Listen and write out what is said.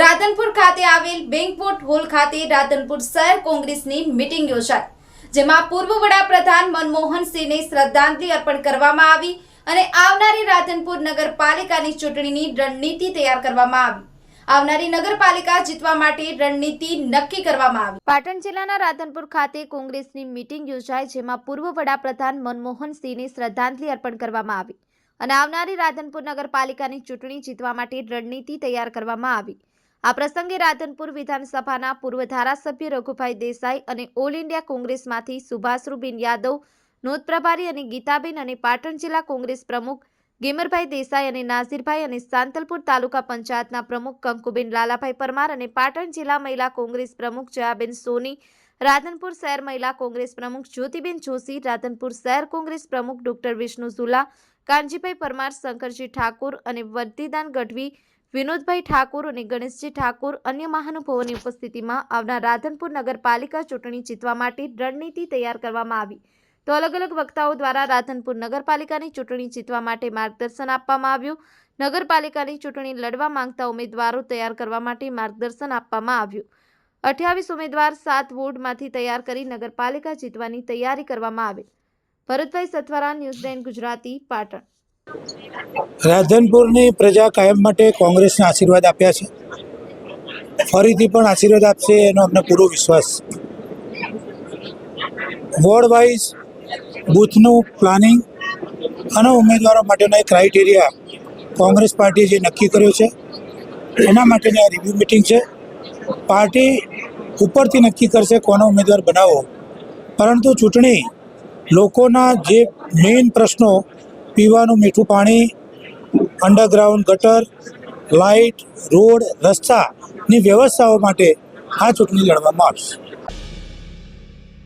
રાધનપુર ખાતે આવેલ બેંકપોર્ટ હોલ ખાતે રાધનપુર શહેર કોંગ્રેસની મીટિંગ યોજાઈ, જેમાં પૂર્વ વડાપ્રધાન મનમોહન સિંહને શ્રદ્ધાંજલિ અર્પણ કરવામાં આવી અને આવનારી રાધનપુર નગરપાલિકાની ચૂંટણીની રણનીતિ તૈયાર કરવામાં આવી. આવનારી નગરપાલિકા જીતવા માટે રણનીતિ નક્કી કરવામાં આવી. પાટણ જિલ્લાના રાધનપુર ખાતે કોંગ્રેસની મીટિંગ યોજાઈ, જેમાં પૂર્વ વડાપ્રધાન મનમોહન સિંહને શ્રદ્ધાંજલિ અર્પણ કરવામાં આવી અને આવનારી રાધનપુર નગરપાલિકાની ચૂંટણી જીતવા માટે રણનીતિ તૈયાર કરવામાં આવી. આ પ્રસંગે રાધનપુર વિધાનસભાના પૂર્વ ધારાસભ્ય રઘુભાઈ દેસાઈ અને ઓલ ઇન્ડિયા કોંગ્રેસમાંથી સુભાષરૂબેન યાદવ નોંધ પ્રભારી અને ગીતાબેન અને પાટણ જિલ્લા કોંગ્રેસ પ્રમુખ ગેમરભાઈ દેસાઈ અને નાઝીરભાઈ અને સાંતલપુર તાલુકા પંચાયતના પ્રમુખ કંકુબેન લાલાભાઈ પરમાર અને પાટણ જિલ્લા મહિલા કોંગ્રેસ પ્રમુખ જયાબેન સોની, રાધનપુર શહેર મહિલા કોંગ્રેસ પ્રમુખ જ્યોતિબેન જોશી, રાધનપુર શહેર કોંગ્રેસ પ્રમુખ ડોક્ટર વિષ્ણુ ઝુલા, કાનજીભાઈ પરમાર, શંકરજી ઠાકુર અને વર્ધીદાન ગઢવી વિનોદભાઈ ઠાકુર અને ગણેશજી ઠાકુર અન્ય મહાનુભાવોની ઉપસ્થિતિમાં આવનાર રાધનપુર નગરપાલિકા ચૂંટણી જીતવા માટે રણનીતિ તૈયાર કરવામાં આવી. તો અલગ અલગ વક્તાઓ દ્વારા રાધનપુર નગરપાલિકાની ચૂંટણી જીતવા માટે માર્ગદર્શન આપવામાં આવ્યું. નગરપાલિકાની ચૂંટણી લડવા માંગતા ઉમેદવારો તૈયાર કરવા માટે માર્ગદર્શન આપવામાં આવ્યું. અઠ્યાવીસ ઉમેદવાર સાત વોર્ડમાંથી તૈયાર કરી નગરપાલિકા જીતવાની તૈયારી કરવામાં આવેલ. ભરતભાઈ સથવારા ન્યૂઝલેન્ડ ગુજરાતી, પાટણ. રાધનપુરની પ્રજા કાયમ માટે કોંગ્રેસને આશીર્વાદ આપ્યા છે. ફરીથી પણ આશીર્વાદ આપશે એનો અમને પૂરો વિશ્વાસ. વોર્ડ વાઇઝ બૂથનું પ્લાનિંગ અને ઉમેદવારો માટેનો એક ક્રાઇટેરિયા કોંગ્રેસ પાર્ટીએ જે નક્કી કર્યો છે, એના માટેની આ રિવ્યુ મિટિંગ છે. પાર્ટી ઉપરથી નક્કી કરશે કોનો ઉમેદવાર બનાવો પરંતુ ચૂંટણી લોકોના જે મેઇન પ્રશ્નો પીવાનું મીઠું પાણી અંડરગ્રાઉન્ડ ગટર લાઇટ રોડ રસ્તાની વ્યવસ્થાઓ માટે આ ચૂંટણી લડવામાં આવશે.